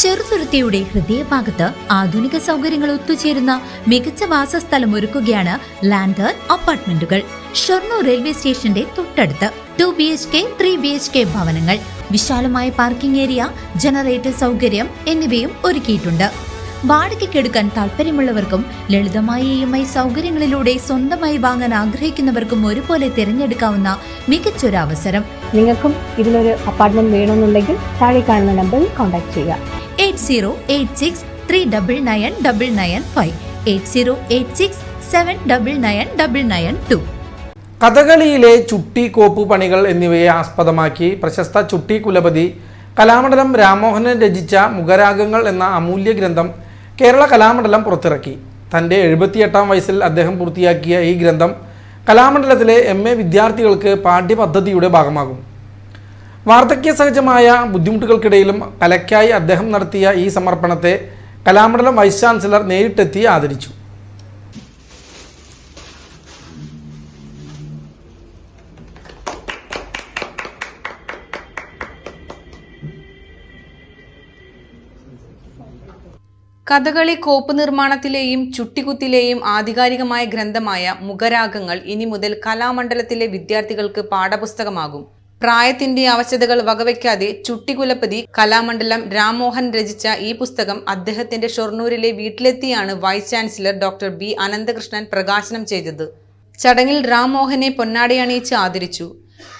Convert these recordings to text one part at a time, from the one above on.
ചെറുതുരുത്തിയുടെ ഹൃദയഭാഗത്ത് ആധുനിക സൗകര്യങ്ങൾ ഒത്തുചേരുന്ന മികച്ച വാസസ്ഥലം ഒരുക്കുകയാണ് ലാൻഡർ അപ്പാർട്ട്മെന്റുകൾ ഷൊർണൂർ റെയിൽവേ സ്റ്റേഷന്റെ തൊട്ടടുത്ത്. Two B H K three B H K ഭവനങ്ങൾ വിശാലമായ പാർക്കിംഗ് ഏരിയ ജനറേറ്റർ സൗകര്യം എന്നിവയും ഒരുക്കിയിട്ടുണ്ട്. വാടകയ്ക്കെടുക്കാൻ താല്പര്യമുള്ളവർക്കും ലളിതമായ ഇ എം ഐ സൗകര്യങ്ങളിലൂടെ സ്വന്തമായി വാങ്ങാൻ ആഗ്രഹിക്കുന്നവർക്കും ഒരുപോലെ തിരഞ്ഞെടുക്കാവുന്ന മികച്ചൊരു അവസരം നിങ്ങൾക്കും ഇതിലൊരു അപ്പാർട്ട്മെന്റ് വേണമെന്നുണ്ടെങ്കിൽ താഴെ കാണുന്ന നമ്പറിൽ കോൺടാക്ട് ചെയ്യുക. Eight zero eight six three double nine double nine five. Eight zero eight six seven double nine double nine two. കഥകളിയിലെ ചുട്ടി കോപ്പ് പണികൾ എന്നിവയെ ആസ്പദമാക്കി പ്രശസ്ത ചുട്ടി കുലപതി കലാമണ്ഡലം രാമോഹനൻ രചിച്ച മുഖരാഗങ്ങൾ എന്ന അമൂല്യ ഗ്രന്ഥം കേരള കലാമണ്ഡലം പുറത്തിറക്കി. തന്റെ എഴുപത്തിയെട്ടാം വയസ്സിൽ അദ്ദേഹം പൂർത്തിയാക്കിയ ഈ ഗ്രന്ഥം കലാമണ്ഡലത്തിലെ എം എ വിദ്യാർത്ഥികൾക്ക് പാഠ്യപദ്ധതിയുടെ ഭാഗമാകും. വാർദ്ധക്യ സഹജമായ ബുദ്ധിമുട്ടുകൾക്കിടയിലും കലയ്ക്കായി അദ്ദേഹം നടത്തിയ ഈ സമർപ്പണത്തെ കലാമണ്ഡലം വൈസ് ചാൻസലർ നേരിട്ടെത്തി ആദരിച്ചു. കഥകളി കോപ്പ് നിർമ്മാണത്തിലെയും ചുട്ടികുത്തിലെയും ആധികാരികമായ ഗ്രന്ഥമായ മുഖരാഗങ്ങൾ ഇനി മുതൽ കലാമണ്ഡലത്തിലെ വിദ്യാർത്ഥികൾക്ക് പാഠപുസ്തകമാകും. പ്രായത്തിന്റെ അവശതകൾ വകവയ്ക്കാതെ ചുട്ടികുലപ്പതി കലാമണ്ഡലം രാമോഹൻ രചിച്ച ഈ പുസ്തകം അദ്ദേഹത്തിന്റെ ഷൊർണൂരിലെ വീട്ടിലെത്തിയാണ് vice chancellor doctor B Ananthakrishnan പ്രകാശനം ചെയ്തത്. ചടങ്ങിൽ രാംമോഹനെ പൊന്നാടയണിയിച്ച് ആദരിച്ചു.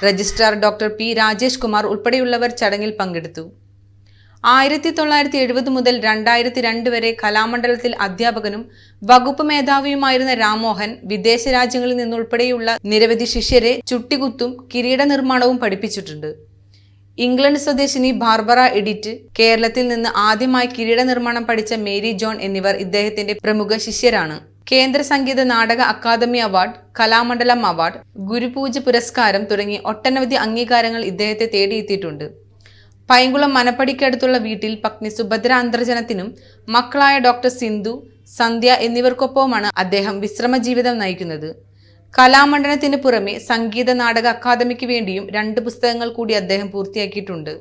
Registrar doctor P Rajesh Kumar ഉൾപ്പെടെയുള്ളവർ ചടങ്ങിൽ പങ്കെടുത്തു. ആയിരത്തി തൊള്ളായിരത്തി എഴുപത് മുതൽ രണ്ടായിരത്തി രണ്ട് വരെ കലാമണ്ഡലത്തിൽ അധ്യാപകനും വകുപ്പ് മേധാവിയുമായിരുന്ന രാമോഹൻ വിദേശ രാജ്യങ്ങളിൽ നിന്നുൾപ്പെടെയുള്ള നിരവധി ശിഷ്യരെ ചുട്ടികുത്തും കിരീട നിർമ്മാണവും പഠിപ്പിച്ചിട്ടുണ്ട്. ഇംഗ്ലണ്ട് സ്വദേശിനി ബാർബറ എഡിറ്റ് കേരളത്തിൽ നിന്ന് ആദ്യമായി കിരീട നിർമ്മാണം പഠിച്ച മേരി ജോൺ എന്നിവർ ഇദ്ദേഹത്തിന്റെ പ്രമുഖ ശിഷ്യരാണ്. Kendra Sangeetha Nataka academy award Kalamandalam award ഗുരുപൂജ പുരസ്കാരം തുടങ്ങി ഒട്ടനവധി അംഗീകാരങ്ങൾ ഇദ്ദേഹത്തെ തേടിയെത്തിയിട്ടുണ്ട്. പൈങ്കുളം മനപ്പടിക്കടുത്തുള്ള വീട്ടിൽ പത്നി സുഭദ്ര അന്തർജനത്തിനും മക്കളായ ഡോക്ടർ സിന്ധു സന്ധ്യ എന്നിവർക്കൊപ്പമാണ് അദ്ദേഹം വിശ്രമ ജീവിതം നയിക്കുന്നത്. കലാമണ്ഡലത്തിന് പുറമെ സംഗീത നാടക അക്കാദമിക്ക് വേണ്ടിയും രണ്ട് പുസ്തകങ്ങൾ കൂടി അദ്ദേഹം പൂർത്തിയാക്കിയിട്ടുണ്ട്.